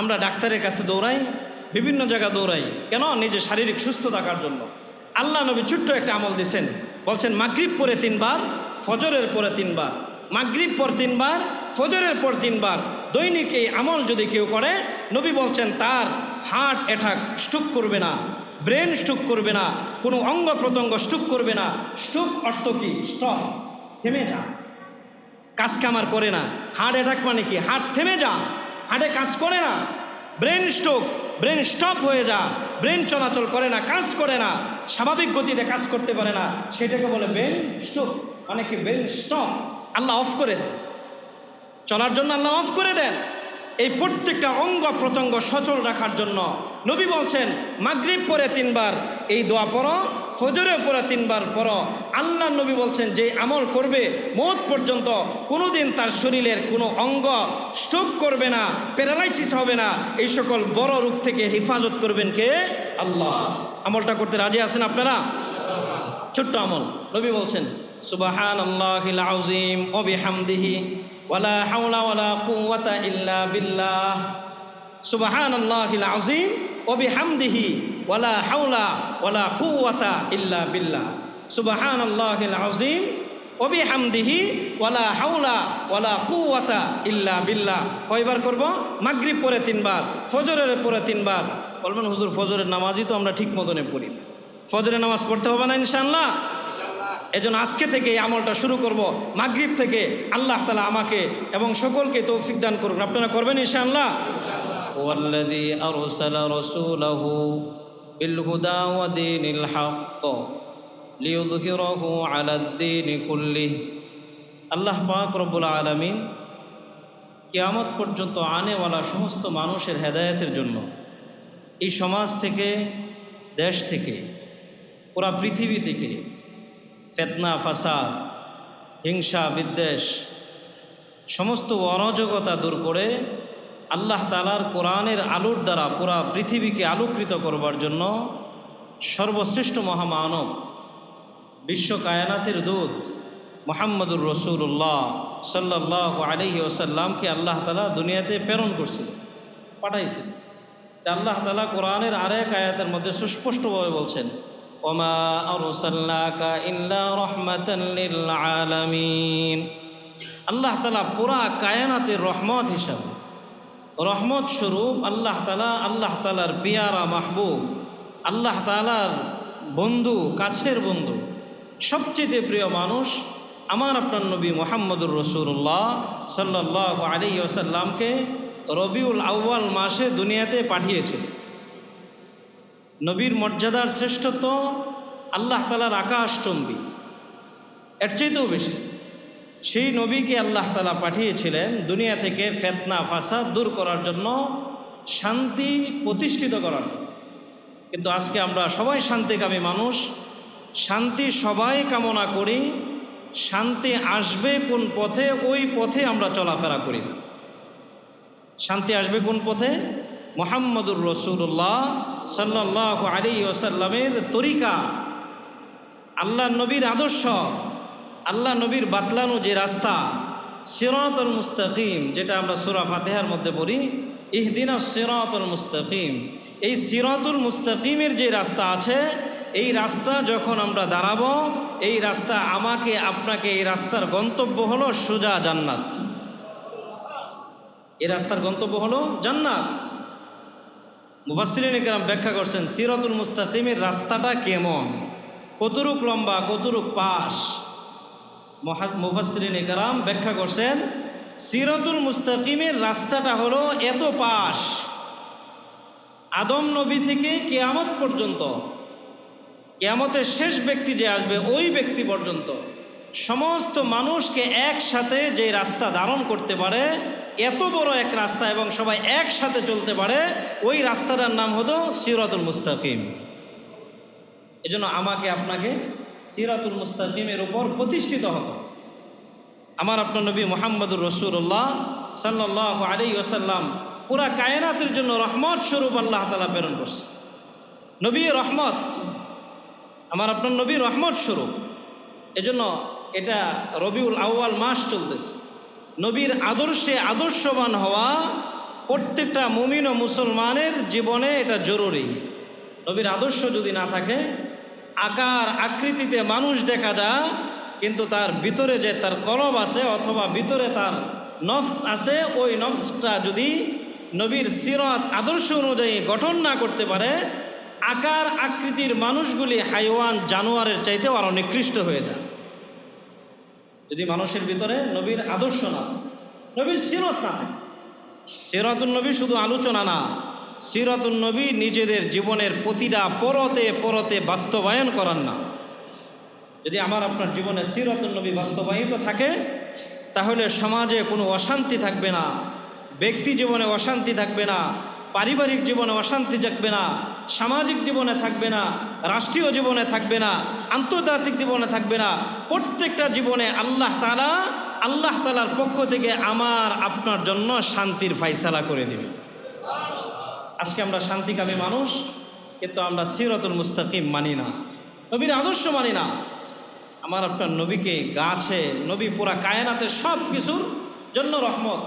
আমরা ডাক্তারের কাছে দৌড়াই, বিভিন্ন জায়গা দৌড়াই। কেন? নিজের শারীরিক সুস্থ থাকার জন্য। আল্লাহ নবী ছোট্ট একটা আমল দিছেন। বলছেন, মাগরিব পরে তিনবার, ফজরের পরে তিনবার। মাগরিব পর তিনবার, ফজরের পর তিনবার। দৈনিক এই আমল যদি কেউ করে, নবী বলছেন, তার হার্ট অ্যাটাক স্ট্রোক করবে না, ব্রেন স্ট্রোক করবে না, কোনো অঙ্গ প্রত্যঙ্গ স্ট্রোক করবে না। স্ট্রোক অর্থ কি? স্টপ থেমে যা। কাজ কামার করে না। হার্ট অ্যাটাক মানে কি? হার্ট থেমে যা। হার্টে কাজ করে না। ব্রেন স্ট্রোক ব্রেন স্টপ হয়ে যা। ব্রেন চলাচল করে না, কাজ করে না। স্বাভাবিক গতিতে কাজ করতে পারে না। সেটাকে বলে ব্রেন স্ট্রোক অনেকে ব্রেন স্টপ আল্লাহ অফ করে দেন। চলার জন্য আল্লাহ অফ করে দেন। এই প্রত্যেকটা অঙ্গ প্রত্যঙ্গ সচল রাখার জন্য নবী বলছেন, মাগরিব পরে তিনবার, এই দোয়া পড়ো ফজরে পরে তিনবার পড়ো। আল্লাহ নবী বলছেন, যে আমল করবে, মত পর্যন্ত কোনোদিন তার শরীরের কোনো অঙ্গ স্ট্রোক করবে না, প্যারালাইসিস হবে না। এই সকল বড় রূপ থেকে হেফাজত করবেন কে? আল্লাহ। আমলটা করতে রাজি আছেন আপনারা? ছোট্ট আমল। নবী বলছেন সুবাহান আল্লাহিল আউজিম ও বিহামদিহি হাওলা ওয়ালা ইল্লা হাওলা ইল্লা হাওলা ইল্লা কয়বার করব? মাগরিব পরে তিনবার, ফজরের পরে তিনবার। বলবেন, হুজুর, ফজরের নামাজই তো আমরা ঠিক মতনে পড়ি না। ফজরের নামাজ পড়তে হবে না ইনশাআল্লাহ। এজন্য আজকে থেকে এই আমলটা শুরু করব মাগরিব থেকে আল্লাহ তালা আমাকে এবং সকলকে তৌফিক দান করুন আপনারা করবেন ইনশাআল্লাহ والذي أرسل رسوله بالهدى ودين الحق ليظهره على الدين كله আল্লাহ পাক রব্বুল আলমিন কিয়ামত পর্যন্ত আনেওয়ালা সমস্ত মানুষের হেদায়েতের জন্য এই সমাজ থেকে দেশ থেকে পুরা পৃথিবী থেকে ফেতনা, ফাসাদ, হিংসা, বিদ্বেষ, সমস্ত অরাজকতা দূর করে আল্লাহ তালার কোরআনের আলোর দ্বারা পুরা পৃথিবীকে আলোকৃত করবার জন্য সর্বশ্রেষ্ঠ মহামানব, বিশ্ব কায়নাতের দূত মোহাম্মদুর রসুল্লাহ সাল্লাহ আলহি ওসাল্লামকে আল্লাহ তালা দুনিয়াতে প্রেরণ করছিল পাঠাইছিল আল্লাহ তালা কোরআনের আরেক আয়াতের মধ্যে সুস্পষ্টভাবে বলছেন আরসাল্লাকা ইল্লা রহমাতাল লিল আলামিন আল্লাহ তালা পুরা কায়নাতের রহমত হিসাবে, রহমত স্বরূপ আল্লাহ তালা আল্লাহ তালার পিয়ারা মাহবুব, আল্লাহ তালার বন্ধু, কাছের বন্ধু, সবচেয়ে প্রিয় মানুষ আমার আপনার নবী মোহাম্মদুর রসুল্লাহ সাল্লাহ আলী ওসাল্লামকে রবিউল আউ্বাল মাসে দুনিয়াতে পাঠিয়েছিল। নবীর মর্যাদার শ্রেষ্ঠত্ব আল্লাহ তালার আকাশটম্বী। এর চাইতেও বেশি। সেই নবীকে আল্লাহ তালা পাঠিয়েছিলেন দুনিয়া থেকে ফেতনা, ফাসাদ দূর করার জন্য, শান্তি প্রতিষ্ঠিত করার কিন্তু আজকে আমরা সবাই শান্তিকামী মানুষ। শান্তি সবাই কামনা করি। শান্তি আসবে কোন পথে, ওই পথে আমরা চলাফেরা করি না। শান্তি আসবে কোন পথে? মোহাম্মদুর রসুল্লাহ সাল্লাহ আলী ওসাল্লামের তরিকা। আল্লাহ নবীর আদর্শ, আল্লাহ নবীর বাতলানো যে রাস্তা, সিরাতুল মুস্তাকিম, যেটা আমরা সুরা ফাতেহার মধ্যে পড়ি, ইহদিনা সিরাতুল মুস্তাকিম। এই সিরাতুল মুস্তাকিমের যে রাস্তা আছে, এই রাস্তা যখন আমরা দাঁড়াবো, এই রাস্তা আমাকে, আপনাকে, এই রাস্তার গন্তব্য হলো সোজা জান্নাত। এই রাস্তার গন্তব্য হলো জান্নাত। একরাম ব্যাখ্যা করছেন, সিরাতুল মুস্তাকিমের রাস্তাটা কেমন? কতরুক লম্বা কতরুক পাশ? মুফাসরিন একরাম ব্যাখ্যা করছেন, সিরাতুল মুস্তাকিমের রাস্তাটা হলো এত পাশ। আদম নবী থেকে কেয়ামত পর্যন্ত, কেয়ামতের শেষ ব্যক্তি যে আসবে ওই ব্যক্তি পর্যন্ত। সমস্ত মানুষকে একসাথে যে রাস্তা ধারণ করতে পারে, এত বড় এক রাস্তা এবং সবাই একসাথে চলতে পারে, ওই রাস্তাটার নাম হতো সিরাতুল মুস্তাকিম। এজন্য আমাকে আপনাকে সিরাতুল মুস্তাকিমের উপর প্রতিষ্ঠিত হতো আমার আপনার নবী মোহাম্মদুর রসুল্লাহ সাল্লাহ আলী ওসাল্লাম পুরা কায়নাতের জন্য রহমত স্বরূপ আল্লাহ তালা প্রেরণ করছে। নবী রহমত, আমার আপনার নবী রহমত স্বরূপ। এজন্য এটা রবিউল আউয়াল মাস চলতেছে। নবীর আদর্শে আদর্শবান হওয়া প্রত্যেকটা মুমিন ও মুসলমানের জীবনে এটা জরুরি। নবীর আদর্শ যদি না থাকে, আকার আকৃতিতে মানুষ দেখা যায়, কিন্তু তার ভিতরে যে তার কলব আছে অথবা ভিতরে তার নফস আছে, ওই নফসটা যদি নবীর সিরত আদর্শ অনুযায়ী গঠন না করতে পারে, আকার আকৃতির মানুষগুলি হাইওয়ান জানোয়ারের চাইতেও আরও নিকৃষ্ট হয়ে যায়। যদি মানুষের ভিতরে নবীর আদর্শ না নবীর সিরত না থাকে সিরাতুল নবী শুধু আলোচনা না সিরাতুল নবী নিজেদের জীবনের প্রতিটা পরতে পরতে বাস্তবায়ন করার না। যদি আমার আপনার জীবনে সিরাতুল নবী বাস্তবায়িত থাকে, তাহলে সমাজে কোনো অশান্তি থাকবে না, ব্যক্তি জীবনে অশান্তি থাকবে না পারিবারিক জীবনে অশান্তি থাকবে না, সামাজিক জীবনে থাকবে না, রাষ্ট্রীয় জীবনে থাকবে না, আন্তর্জাতিক জীবনে থাকবে না, প্রত্যেকটা জীবনে আল্লাহ তালা আল্লাহ তালার পক্ষ থেকে আমার, আপনার জন্য শান্তির ফাইসালা করে দেবে। আজকে আমরা শান্তিকামী মানুষ, কিন্তু আমরা সিরতুল মুস্তাকিম মানি না, নবীর আদর্শ মানি না। আমার আপনার নবীকে গাছে, নবী পুরা কায়নাতে সব কিছুর জন্য রহমত।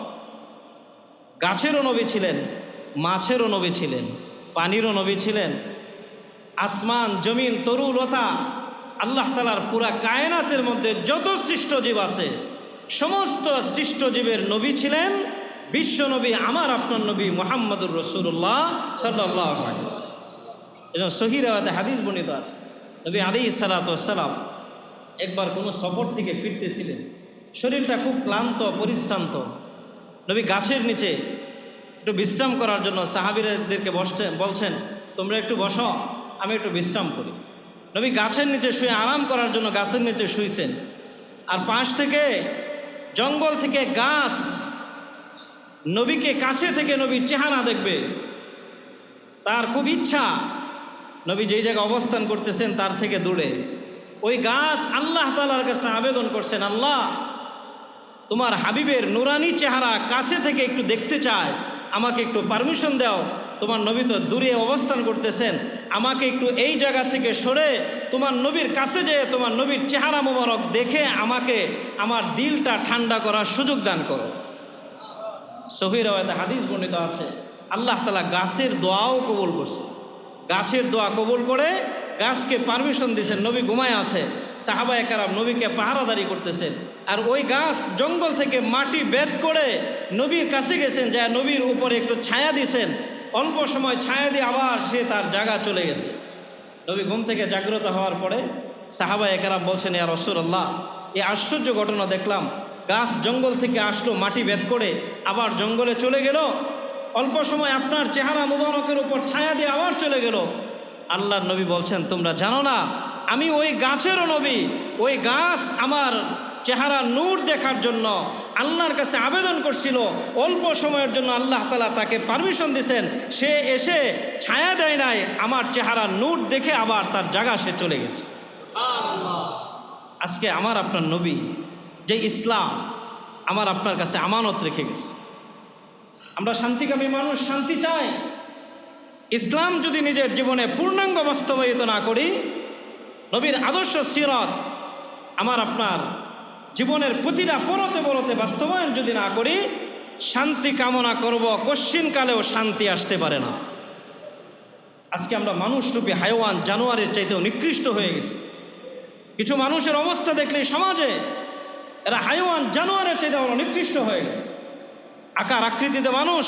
গাছেরও নবী ছিলেন মাছেরও নবী ছিলেন, পানিরও নবী ছিলেন, আসমান, জমিন তরু লতা, আল্লাহ তালার পুরা কায়নাতের মধ্যে যত সৃষ্ট জীব আছে, সমস্ত সৃষ্ট জীবের নবী ছিলেন, বিশ্ব নবী, আমার আপনার নবী মোহাম্মদুর রসুল্লাহ সাল্লাহ এজন্য সহিরাতে হাদিস বর্ণিত আছে, নবী আলী সালাতাম একবার কোনো সফর থেকে ফিরতেছিলেন, শরীরটা খুব ক্লান্ত, পরিশ্রান্ত, নবী গাছের নিচে একটু বিশ্রাম করার জন্য সাহাবিরদেরকে বসছে বলছেন, তোমরা একটু বসো, আমি একটু বিশ্রাম করি। নবী গাছের নিচে শুয়ে আরাম করার জন্য গাছের নিচে শুইছেন। আর পাশ থেকে জঙ্গল থেকে গাছ নবীকে কাছে থেকে নবীর চেহারা দেখবে। তার খুব ইচ্ছা, নবী যেই জায়গায় অবস্থান করতেছেন তার থেকে দূরে। ওই গাছ আল্লাহ তালার কাছে আবেদন করছেন, আল্লাহ, তোমার হাবিবের নুরানি চেহারা কাছে থেকে একটু দেখতে চায়। আমাকে একটু পারমিশন দাও। তোমার নবী তো দূরে অবস্থান করতেছেন। আমাকে একটু এই জায়গা থেকে সরে তোমার নবীর কাছে যেয়ে তোমার নবীর চেহারা মোবারক দেখে আমাকে আমার দিলটা ঠান্ডা করার সুযোগ দান করো। সহির হাদিস বর্ণিত আছে, আল্লাহ তালা গাছের দোয়াও কবুল করছে। গাছের দোয়া কবুল করে গাছকে পারমিশন দিয়েছেন, নবী ঘুমায় আছে, সাহাবা একারাম নবীকে পাহারাদারি করতেছেন। আর ওই গাছ জঙ্গল থেকে মাটি বেদ করে নবীর কাছে গেছেন, যা নবীর উপরে একটু ছায়া দিয়েছেন। অল্প সময় ছায়া দিয়ে আবার সে তার জায়গা চলে গেছে। নবী ঘুম থেকে জাগ্রত হওয়ার পরে সাহাবা একারাম বলছেন, ইয়া রসুল্লাহ এই আশ্চর্য ঘটনা দেখলাম। গাছ জঙ্গল থেকে আসলো, মাটি বেদ করে আবার জঙ্গলে চলে গেল। অল্প সময় আপনার চেহারা মুবারকের উপর ছায়া দিয়ে আবার চলে গেল। আল্লাহর নবী বলছেন তোমরা জানো না আমি ওই গাছেরও নবী ওই গাছ আমার চেহারা নূর দেখার জন্য আল্লাহর কাছে আবেদন করছিল। অল্প সময়ের জন্য আল্লাহ তালা তাকে পারমিশন দিয়েছেন সে এসে ছায়া দেয় নাই আমার চেহারা নূর দেখে আবার তার জায়গা সে চলে গেছে। আজকে আমার আপনার নবী যে ইসলাম আমার আপনার কাছে আমানত রেখে গেছে। আমরা শান্তিকামী মানুষ শান্তি চাই। ইসলাম যদি নিজের জীবনে পূর্ণাঙ্গ বাস্তবায়িত না করি, নবীর আদর্শ সিরত আমার আপনার জীবনের প্রতিটা পরতে পরতে বাস্তবায়ন যদি না করি, শান্তি কামনা করব কশ্চিনকালেও শান্তি আসতে পারে না। আজকে আমরা মানুষরূপী হাইওয়ান জানোয়ারের চাইতেও নিকৃষ্ট হয়ে গেছি। কিছু মানুষের অবস্থা দেখলে সমাজে এরা হাইওয়ান জানোয়ারের চাইতে আমরা নিকৃষ্ট হয়ে গেছে। আকার আকৃতিতে মানুষ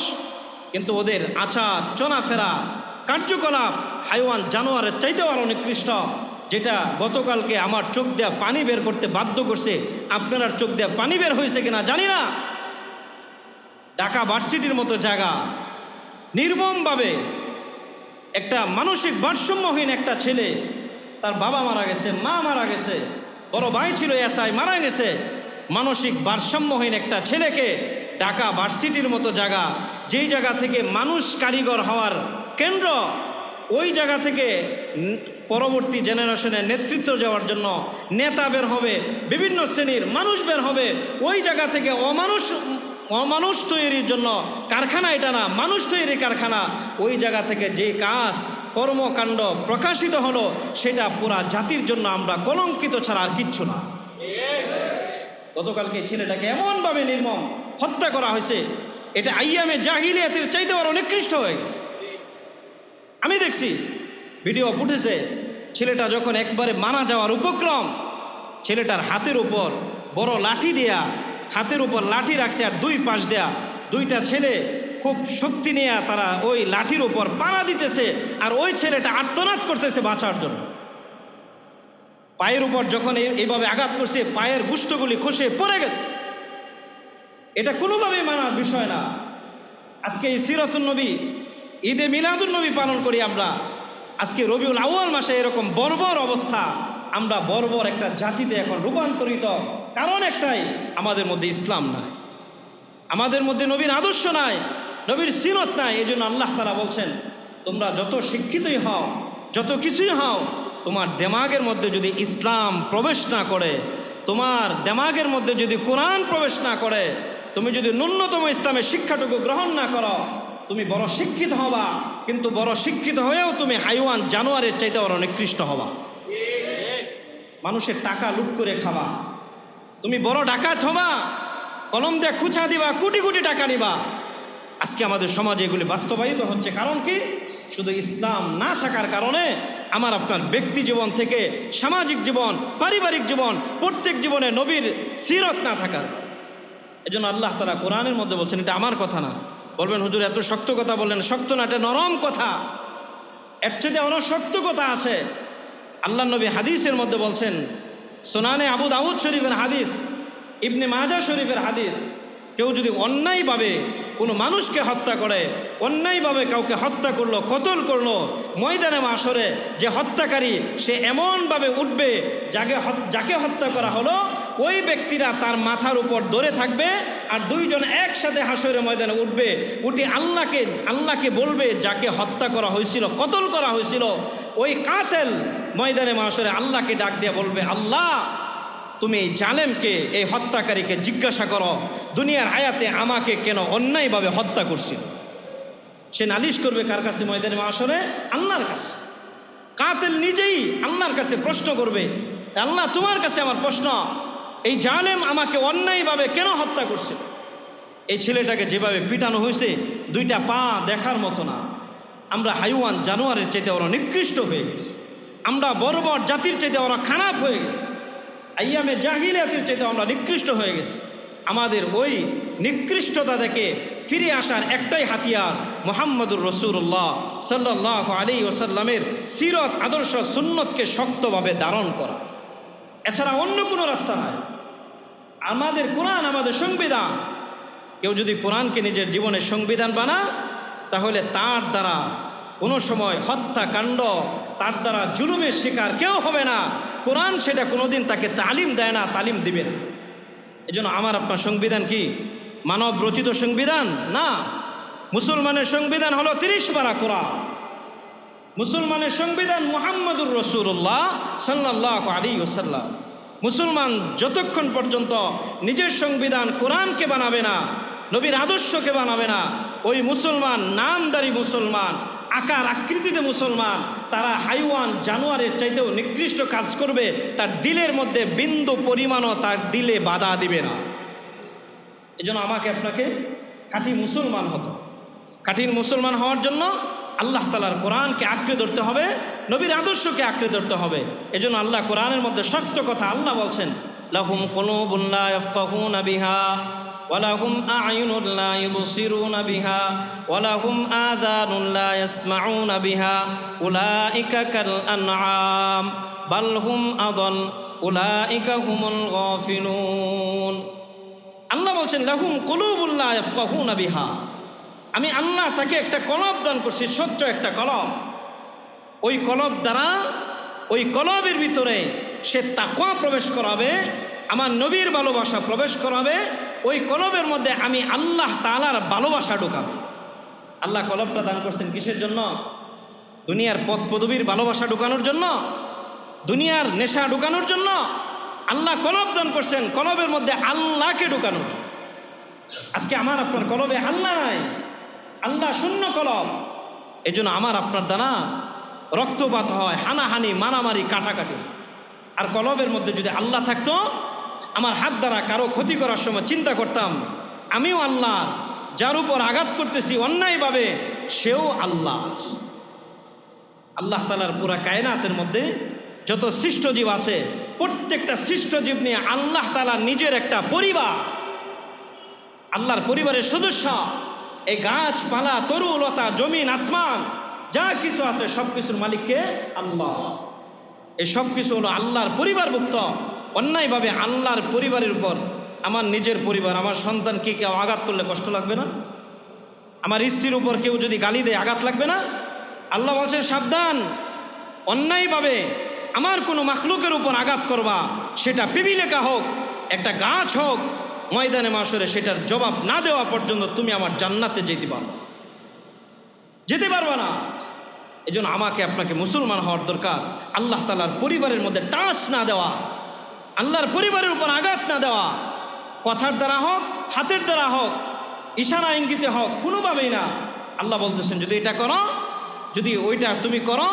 কিন্তু ওদের আচার, চলাফেরা, কার্যকলাপ হাইওয়ান জানোয়ারের চাইতেও আরও নিকৃষ্ট, যেটা গতকালকে আমার চোখ দেয়া পানি বের করতে বাধ্য করছে। আপনার চোখ দেয়া পানি বের হয়েছে কিনা জানি না। ঢাকা ভার্সিটির মতো জায়গা। নির্মমভাবে একটা মানসিক ভারসাম্যহীন একটা ছেলে, তার বাবা মারা গেছে, মা মারা গেছে, বড় ভাই ছিল এসআই মারা গেছে। মানসিক ভারসাম্যহীন একটা ছেলেকে ঢাকা ভার্সিটির মতো জায়গা, যেই জায়গা থেকে মানুষ কারিগর হওয়ার কেন্দ্র, ওই জায়গা থেকে পরবর্তী জেনারেশনের নেতৃত্ব যাওয়ার জন্য নেতা বের হবে, বিভিন্ন শ্রেণির মানুষ বের হবে, ওই জায়গা থেকে অমানুষ অমানুষ তৈরির জন্য কারখানা এটা না, মানুষ তৈরির কারখানা, ওই জায়গা থেকে যে কাজ, কর্মকাণ্ড প্রকাশিত হলো, সেটা পুরা জাতির জন্য আমরা কলঙ্কিত ছাড়া আর কিচ্ছু না। গতকালকে ছেলেটাকে এমনভাবে নির্মম হত্যা করা হয়েছে। এটা আইয়ামে জাহিলিয়াতের চাইতে আরও নিকৃষ্ট হয়ে গেছে। আমি দেখছি ভিডিও ফুটেছে, ছেলেটা যখন একবারে মারা যাওয়ার উপক্রম, ছেলেটার হাতের উপর বড় লাঠি দেয়া, হাতের উপর লাঠি রাখছে আর দুই পাশ দেয়া, দুইটা ছেলে খুব শক্তি নিয়ে তারা ওই লাঠির উপর পাড়া দিতেছে আর ওই ছেলেটা আর্তনাদ করতেছে বাঁচার জন্য। পায়ের উপর যখন এই- এইভাবে আঘাত করছে, পায়ের গুষ্টগুলি খসে পড়ে গেছে। এটা কোনোভাবেই মানার বিষয় না। আজকে এই সিরাতুল নবী, ঈদে মিলাদুল নবী পালন করি আমরা। আজকে রবিউল আউয়াল মাসে এরকম বর্বর অবস্থা। আমরা বর্বর একটা জাতিতে এখন রূপান্তরিত। কারণ একটাই, আমাদের মধ্যে ইসলাম নাই। আমাদের মধ্যে নবীর আদর্শ নাই, নবীর সিরত নাই। এই জন্য আল্লাহ তারা বলছেন, তোমরা যত শিক্ষিতই হও, যত কিছুই হও, তোমার দেমাগের মধ্যে যদি ইসলাম প্রবেশ না করে, তোমার দেমাগের মধ্যে যদি কোরআন প্রবেশ না করে তুমি যদি ন্যূনতম ইসলামের শিক্ষাটুকু গ্রহণ না করো, তুমি বড় শিক্ষিত হবা। কিন্তু বড় শিক্ষিত হয়েও তুমি হাইওয়ান জানোয়ারের চাইতে বড় নিকৃষ্ট হবা। মানুষের টাকা লুট করে খাবা। তুমি বড় ডাকাত হবা, কলম দিয়ে খুচা দিবা, কোটি কোটি টাকা নিবা। আজকে আমাদের সমাজে এগুলি বাস্তবায়িত হচ্ছে। কারণ কি? শুধু ইসলাম না থাকার কারণে আমার আপনার ব্যক্তি জীবন থেকে সামাজিক জীবন, পারিবারিক জীবন, প্রত্যেক জীবনে নবীর সিরত না থাকার। এজন্য আল্লাহ তারা কোরআনের মধ্যে বলছেন, এটা আমার কথা না। বলবেন, হুজুর, এত শক্ত কথা বললেন। শক্ত না, এটা নরম কথা। এর চেয়ে অনেক শক্ত কথা আছে। আল্লাহ নবী হাদিসের মধ্যে বলছেন, সোনানে আবু দাউদ শরীফের হাদিস, ইবনে মাজা শরীফের হাদিস, কেউ যদি অন্যায়ভাবে কোনো মানুষকে হত্যা করে, অন্যায়ভাবে কাউকে হত্যা করল, কতল করল, ময়দানে মাসরে যে হত্যাকারী, সে এমনভাবে উঠবে, যাকে যাকে হত্যা করা হলো ওই ব্যক্তিরা তার মাথার উপর ধরে থাকবে আর দুইজন একসাথে হাসরে ময়দানে উঠবে। উঠে আল্লাহকে আল্লাহকে বলবে, যাকে হত্যা করা হয়েছিল, কতল করা হয়েছিল, ওই কাতেল ময়দানে মাসরে আল্লাহকে ডাক দিয়ে বলবে, আল্লাহ, তুমি জালেমকে, এই হত্যাকারীকে জিজ্ঞাসা করো, দুনিয়ার হায়াতে আমাকে কেন অন্যায়ভাবে হত্যা করছিল? সে নালিশ করবে কার কাছে? ময়দানে মাসরে আল্লাহর কাছে। কাতেল নিজেই আল্লাহর কাছে প্রশ্ন করবে, আল্লাহ, তোমার কাছে আমার প্রশ্ন। এই জালেম আমাকে অন্যায়ভাবে কেন হত্যা করছে এই ছেলেটাকে যেভাবে পিটানো হয়েছে, দুইটা পা দেখার মতো না। আমরা হাইওয়ান জানোয়ারের চাইতে ওরা নিকৃষ্ট হয়ে গেছি। আমরা বড় জাতির চাইতে ওরা খারাপ হয়ে গেছে। আইয়ামে জাহিলিয়াতের চাইতে আমরা নিকৃষ্ট হয়ে গেছি। আমাদের ওই নিকৃষ্টতা থেকে ফিরে আসার একটাই হাতিয়ার মোহাম্মদুর রসুল্লাহ সাল্লাহ আলী ওসাল্লামের সিরত আদর্শ সুন্নতকে শক্তভাবে ধারণ করা। এছাড়া অন্য কোনো রাস্তা নাই। আমাদের কোরআন আমাদের সংবিধান। কেউ যদি কোরআনকে নিজের জীবনের সংবিধান বানা তাহলে তার দ্বারা কোনো সময় হত্যাকাণ্ড, তার দ্বারা জুলুমের শিকার কেউ হবে না। কোরআন সেটা কোনোদিন তাকে তালিম দেয় না, তালিম দিবে না। এজন্য আমার আপনার সংবিধান কি? মানব রচিত সংবিধান? না। মুসলমানের সংবিধান হলো তিরিশ পারা কোরআন। মুসলমানের সংবিধান মুহাম্মদুর রসুল্লাহ সাল্লাহ আলী ওসাল্লাম মুসলমান যতক্ষণ পর্যন্ত নিজের সংবিধান কোরআনকে বানাবে না, নবীর আদর্শকে বানাবে না, ওই মুসলমান, নামদারি মুসলমান, আকার আকৃতিতে মুসলমান, তারা হাইওয়ান জানোয়ারের চাইতেও নিকৃষ্ট কাজ করবে, তার দিলের মধ্যে বিন্দু পরিমাণও তার দিলে বাধা দিবে না। এজন্য আমাকে আপনাকে কাঠি মুসলমান হতো খাঁটির মুসলমান হওয়ার জন্য আল্লাহ তালার কোরআনকে আঁকড়ে ধরতে হবে, নবীর আদর্শকে আঁকড়ে ধরতে হবে। এজন্য আল্লাহ কোরআনের মধ্যে শক্ত কথা আল্লাহ বলছেন, লাহুম ইয়াফকাহুনা বিহা ওয়ালাহুম আ'য়ুনুন লা ইবসিরুনা বিহা ওয়ালাহুম আযানুন লা ইয়াসমাউনা বিহা, উলাইকা কাল আনআম বাল হুম আদল, উলাইকা হুমুল গাফিলুন। আল্লাহ বলছেন, লাহুম কলুবুল্লাহ ইয়াফকাহুনা বিহা। আমি আল্লাহ তাকে একটা কলব দান করছি, স্বচ্ছ একটা কলব। ওই কলব দ্বারা, ওই কলবের ভিতরে সে তাকোয়া প্রবেশ করাবে, আমার নবীর ভালোবাসা প্রবেশ করাবে, ওই কলবের মধ্যে আমি আল্লাহ তালার ভালোবাসা ঢুকাবো। আল্লাহ কলবটা দান করছেন কিসের জন্য? দুনিয়ার পদ পদবীর ভালোবাসা ঢুকানোর জন্য? দুনিয়ার নেশা ঢুকানোর জন্য? আল্লাহ কলব দান করছেন কলবের মধ্যে আল্লাহকে ঢুকানোর জন্য। আজকে আমার আপনার কলবে আল্লাহ নাই। আল্লাহ শূন্য কলব এই জন্য আমার আপনার দ্বারা রক্তপাত হয়, হানাহানি, মারামারি, কাটাকাটি। আর কলবের মধ্যে যদি আল্লাহ থাকতো, আমার হাত দ্বারা কারও ক্ষতি করার সময় চিন্তা করতাম, আমিও আল্লাহ, যার উপর আঘাত করতেছি অন্যায়ভাবে, সেও আল্লাহ। আল্লাহ তালার পুরা কায়নাতের মধ্যে যত সৃষ্ট জীব আছে, প্রত্যেকটা সৃষ্ট জীব নিয়ে আল্লাহ তালা নিজের একটা পরিবার। আল্লাহর পরিবারের সদস্য। এই গাছপালা তরু লতা জমিন, আসমান, যা কিছু আছে সব কিছুর মালিককে আল্লাহ। এই সব কিছু হলো আল্লাহর পরিবারভুক্ত। অন্যায়ভাবে আল্লাহর পরিবারের উপর আমার নিজের পরিবার, আমার সন্তানকে কেউ আঘাত করলে কষ্ট লাগবে না? আমার স্ত্রীর উপর কেউ যদি গালি দেয়, আঘাত লাগবে না? আল্লাহ বলছেন, সাবধান। অন্যায়ভাবে আমার কোনো মাখলুকের উপর আঘাত করবা, সেটা পিবিলেখা হোক, একটা গাছ হোক ময়দানে মাসরে সেটার জবাব না দেওয়া পর্যন্ত তুমি আমার জান্নাতে যেতে পারো। যেতে পারবা না। এই জন্য আমাকে আপনাকে মুসলমান হওয়ার দরকার। আল্লাহ তালার পরিবারের মধ্যে টাচ না দেওয়া, আল্লাহর পরিবারের উপর আঘাত না দেওয়া, কথার দ্বারা হোক, হাতের দ্বারা হোক, ইশারা ইঙ্গিতে হোক, কোনোভাবেই না। আল্লাহ বলতেছেন, যদি এটা করো, যদি ওইটা তুমি করো,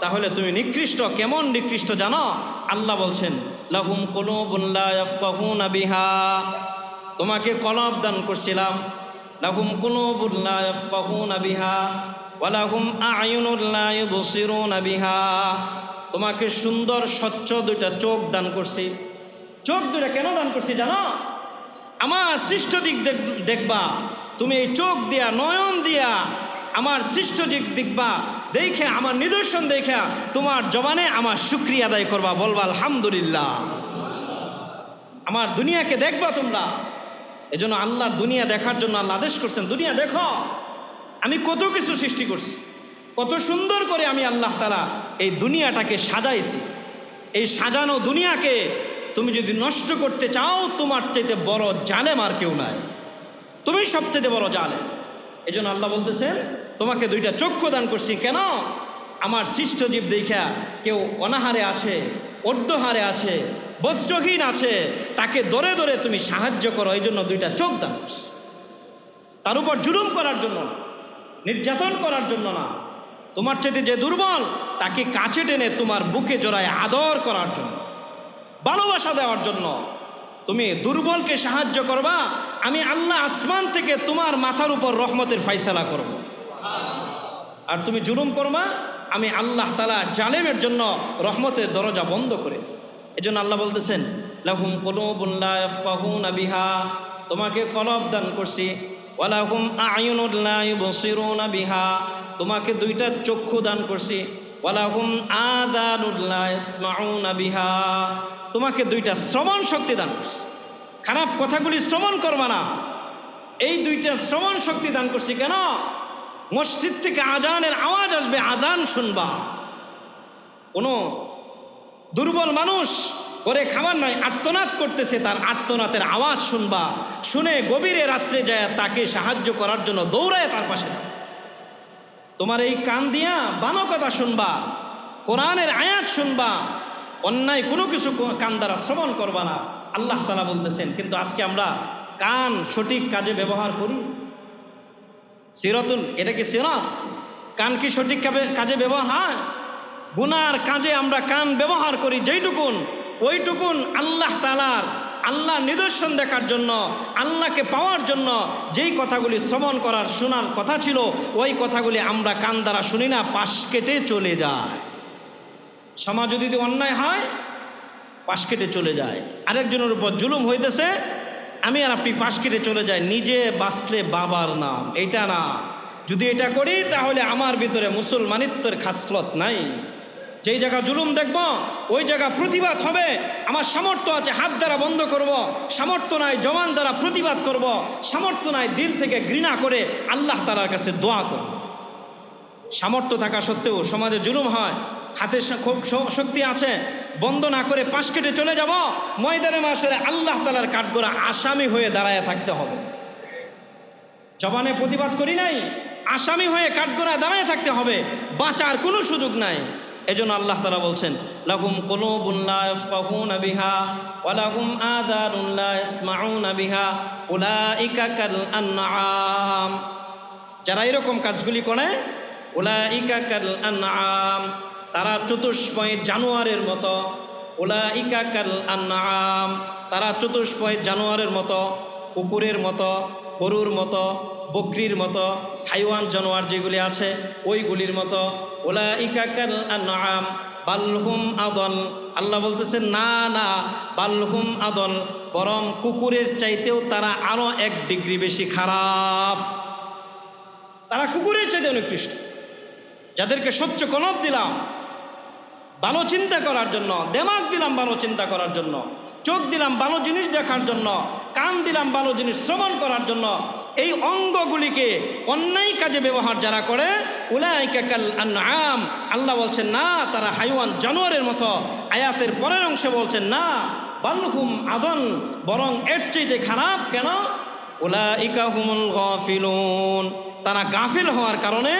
তাহলে তুমি নিকৃষ্ট, কেমন নিকৃষ্ট জানো? আল্লাহ বলছেন, লাহুম কলুবুল্লাহ বিহা। তোমাকে কলব দান করছিলাম। লাহুম কলুবুল্লাহ বিহা ওয়ালাহুম আয়ুনুল্লাহ বসিরুন বিহা। তোমাকে সুন্দর, স্বচ্ছ দুইটা চোখ দান করছি। চোখ দুইটা কেন দান করছি জানো? আমার সৃষ্ট দিক দেখবা, তুমি এই চোখ দিয়া, নয়ন দিয়া আমার সৃষ্ট দিক দেখবা, দেখে, আমার নিদর্শন দেখে তোমার জবানে আমার শুক্রিয়া আদায় করবা, বলবা আলহামদুলিল্লাহ। আমার দুনিয়াকে দেখবা তোমরা। এজন্য আল্লাহর দুনিয়া দেখার জন্য আল্লাহ আদেশ করছেন, দুনিয়া দেখো, আমি কত কিছু সৃষ্টি করছি, কত সুন্দর করে আমি আল্লাহ তালা এই দুনিয়াটাকে সাজাইছি। এই সাজানো দুনিয়াকে তুমি যদি নষ্ট করতে চাও, তোমার চাইতে বড় জালেম আর কেউ নাই। তুমি সবচেয়ে বড় জালেম। এই জন্য আল্লাহ বলতেছেন, তোমাকে দুইটা চক্ষু দান করছি, কেন? আমার সৃষ্ট জীব দেখা কেউ অনাহারে আছে, অর্ধহারে আছে বস্ত্রহীন আছে, তাকে দরে দরে তুমি সাহায্য করো, এই জন্য দুইটা চোখ দান তার উপর জুলুম করার জন্য না, নির্যাতন করার জন্য না তোমার চেয়ে যে দুর্বল, তাকে কাছে টেনে তোমার বুকে জড়ায় আদর করার জন্য, ভালোবাসা দেওয়ার জন্য তুমি দুর্বলকে সাহায্য করবা, আমি আল্লাহ আসমান থেকে তোমার মাথার উপর রহমতের ফাইসালা করব। আর তুমি জুলুম করবা, আমি আল্লাহ তালা জালেমের জন্য রহমতের দরজা বন্ধ করে। এজন্য আল্লাহ বলতেছেন, লাহুম কলুবুল্লাহ বিহা। তোমাকে কলব দান করছি, ওয়ালাহুম আয়ুনুল্লাহ তোমাকে দুইটা চক্ষু দান করছি, ওয়ালাহুম আদানুল্লাহ তোমাকে দুইটা শ্রবণ শক্তি দান করছি। খারাপ কথাগুলি শ্রবণ করবা না। এই দুইটা শ্রবণ শক্তি দান করছি কেন? মসজিদ থেকে আজানের আওয়াজ আসবে আজান শুনবা। কোনো দুর্বল মানুষ করে খাবার নাই, আত্মনাদ করতেছে তার আত্মনাথের আওয়াজ শুনবা, শুনে গভীরে রাত্রে যায় তাকে সাহায্য করার জন্য দৌড়ায় তার পাশে। তোমার এই কান দিয়া বানো কথা শুনবা, কোরআনের আয়াত শুনবা, অন্যায় কোনো কিছু কান দ্বারা শ্রবণ করবা না। আল্লাহ তালা বলতেছেন, কিন্তু আজকে আমরা কান সঠিক কাজে ব্যবহার করি? সিরতুল, এটা কি সিরাত? কান কি সঠিক কাজে ব্যবহার হয়? গুনার কাজে আমরা কান ব্যবহার করি যেইটুকুন, ওইটুকুন আল্লাহ তালার আল্লাহ নিদর্শন দেখার জন্য, আল্লাহকে পাওয়ার জন্য যেই কথাগুলি শ্রবণ করার শোনার কথা ছিল, ওই কথাগুলি আমরা কান দ্বারা শুনি না, পাশ কেটে চলে যায়। সমাজ যদি অন্যায় হয়, পাশ কেটে চলে যায়। আরেকজনের উপর জুলুম হইতেছে, আমি আর আপনি পাশ কেটে চলে যাই, নিজে বাঁচলে বাবার নাম এটা না। যদি এটা করি, তাহলে আমার ভিতরে মুসলমানিত্বের খাসলত নাই। যেই জায়গা জুলুম দেখব, ওই জায়গা প্রতিবাদ হবে। আমার সামর্থ্য আছে, হাত দ্বারা বন্ধ করব। সামর্থ্য নাই জওয়ান দ্বারা প্রতিবাদ করব। সামর্থ্য নাই, দিল থেকে ঘৃণা করে আল্লাহ তালার কাছে দোয়া করব। সামর্থ্য থাকা সত্ত্বেও সমাজে জুলুম হয়, হাতে স- খুব শক্তি আছে। বন্ধ না করে পাশ কেটে চলে যাব, ময়দানে মাসের আল্লাহ তালার কাঠগোড়া আসামি হয়ে দাঁড়ায় থাকতে হবে। জবানে প্রতিবাদ করি নাই, আসামি হয়ে কাঠগোড়ায় দাঁড়ায় থাকতে হবে। বাঁচার কোনো সুযোগ নাই। এজন্য আল্লাহ তালা বলছেন, লাহুম কলুবুল্লাহ যারা এরকম কাজগুলি করে ওলা কাল আনআম, তারা চতুষ্পয় জানোয়ারের মতো ওলা কাল আনআম, তারা চতুষ্পয় জানোয়ারের মতো, কুকুরের মতো, গরুর মতো বকরির মতো হাইওয়ান জানোয়ার যেগুলি আছে, ওইগুলির মতো ওলা ইকাকাল আনআম বাল্হুম আদল। আল্লাহ বলতেছেন, না না বাল্হুম আদল, বরং কুকুরের চাইতেও তারা আরও এক ডিগ্রি বেশি খারাপ। তারা কুকুরের চাইতে নিকৃষ্ট যাদেরকে স্বচ্ছ কনব দিলাম ভালো চিন্তা করার জন্য, দেমাগ দিলাম ভালো চিন্তা করার জন্য, চোখ দিলাম ভালো জিনিস দেখার জন্য, কান দিলাম ভালো জিনিস শ্রবণ করার জন্য, এই অঙ্গগুলিকে অন্যায় কাজে ব্যবহার যারা করে উলাইকাকাল আম আল্লাহ বলছেন, না, তারা হাইওয়ান জানোয়ারের মতো, আয়াতের পরের অংশে বলছেন, না বাল্লুহুম আদন, বরং এর চাইতে খারাপ কেন? উলাইকা হুমুল গফিলুন, তারা গাফিল হওয়ার কারণে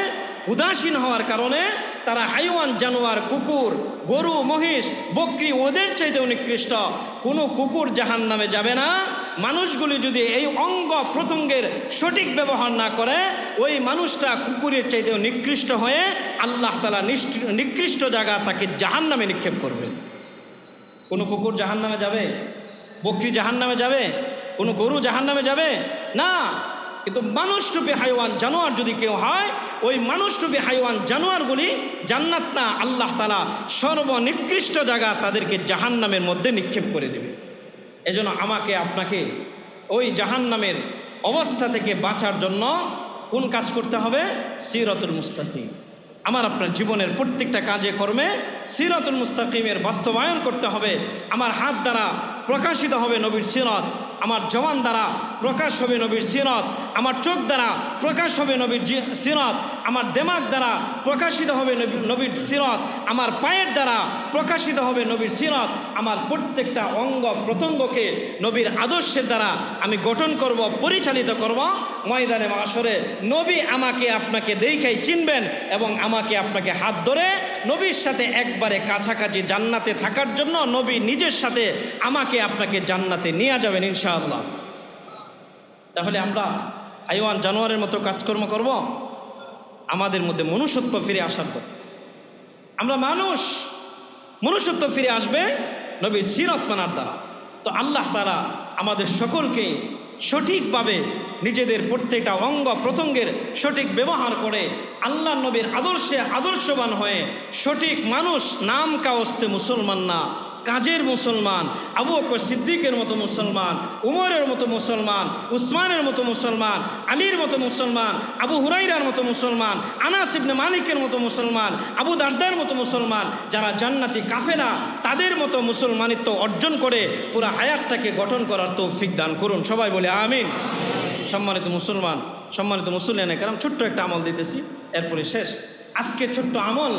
উদাসীন হওয়ার কারণে তারা হাইওয়ান, জানোয়ার, কুকুর, গরু, মহিষ, বকরি, ওদের চাইতেও নিকৃষ্ট। কোনো কুকুর জাহান নামে যাবে না। মানুষগুলি যদি এই অঙ্গ প্রত্যঙ্গের সঠিক ব্যবহার না করে, ওই মানুষটা কুকুরের চাইতেও নিকৃষ্ট হয়ে আল্লাহ তালা নিকৃষ্ট জায়গা তাকে জাহান নামে নিক্ষেপ করবে। কোনো কুকুর জাহান নামে যাবে? বকরি জাহান নামে যাবে? কোনো গরু জাহান নামে যাবে? না। কিন্তু মানুষরূপী হাইওয়ান জানোয়ার যদি কেউ হয়, ওই মানুষরূপী হাইওয়ান জানোয়ারগুলি জান্নাত না, আল্লাহ তালা সর্বনিকৃষ্ট জায়গা তাদেরকে জাহান নামের মধ্যে নিক্ষেপ করে দেবে। এজন্য আমাকে, আপনাকে ওই জাহান নামের অবস্থা থেকে বাঁচার জন্য কোন কাজ করতে হবে? সিরতুল মুস্তাকিম। আমার আপনার জীবনের প্রত্যেকটা কাজে কর্মে সিরাতুল মুস্তাকিমের বাস্তবায়ন করতে হবে। আমার হাত দ্বারা প্রকাশিত হবে নবীর সিরত। আমার জবান দ্বারা প্রকাশ হবে নবীর সিরত। আমার চোখ দ্বারা প্রকাশ হবে নবীর সিরত। আমার দেমাগ দ্বারা প্রকাশিত হবে নবী- নবীর সিরত। আমার পায়ের দ্বারা প্রকাশিত হবে নবীর সিরত। আমার প্রত্যেকটা অঙ্গ প্রত্যঙ্গকে নবীর আদর্শের দ্বারা আমি গঠন করব, পরিচালিত করব। ময়দানে মাসরে নবী আমাকে আপনাকে দেখাই চিনবেন এবং আমাকে আপনাকে হাত ধরে নবীর সাথে একবারে কাছাকাছি জান্নাতে থাকার জন্য নবী নিজের সাথে আমাকে আপনাকে জান্নাতে নিয়ে যাবেন ইনশাআল্লাহ। তাহলে আমরা হাইওয়ান জানোয়ারের মতো কাজকর্ম করব, আমাদের মধ্যে মনুষ্যত্ব ফিরে আসার পর আমরা মানুষ, মনুষ্যত্ব ফিরে আসবে নবীর সিরত মানার দ্বারা। তো আল্লাহ তারা আমাদের সকলকে সঠিকভাবে নিজেদের প্রত্যেকটা অঙ্গ প্রত্যঙ্গের সঠিক ব্যবহার করে আল্লাহ নবীর আদর্শে আদর্শবান হয়ে সঠিক মানুষ নাম কাওস্তে মুসলমান না। কাজের মুসলমান, আবু বকর সিদ্দিকের মতো মুসলমান, উমরের মতো মুসলমান, উসমানের মতো মুসলমান, আলীর মতো মুসলমান, আবু হুরাইরার মতো মুসলমান, আনাস ইবনে মালিকের মতো মুসলমান, আবু দারদার মতো মুসলমান, যারা জান্নাতি কাফেলা, তাদের মতো মুসলমানিত্ব অর্জন করে পুরো হায়াতটাকে গঠন করার তৌফিক দান করুন। সবাই বলে আমিন। সম্মানিত মুসলমান, সম্মানিত মুসলিয়ানে কারণ ছোট্ট একটা আমল দিতেছি, এরপরে শেষ। আজকে ছোট্ট আমল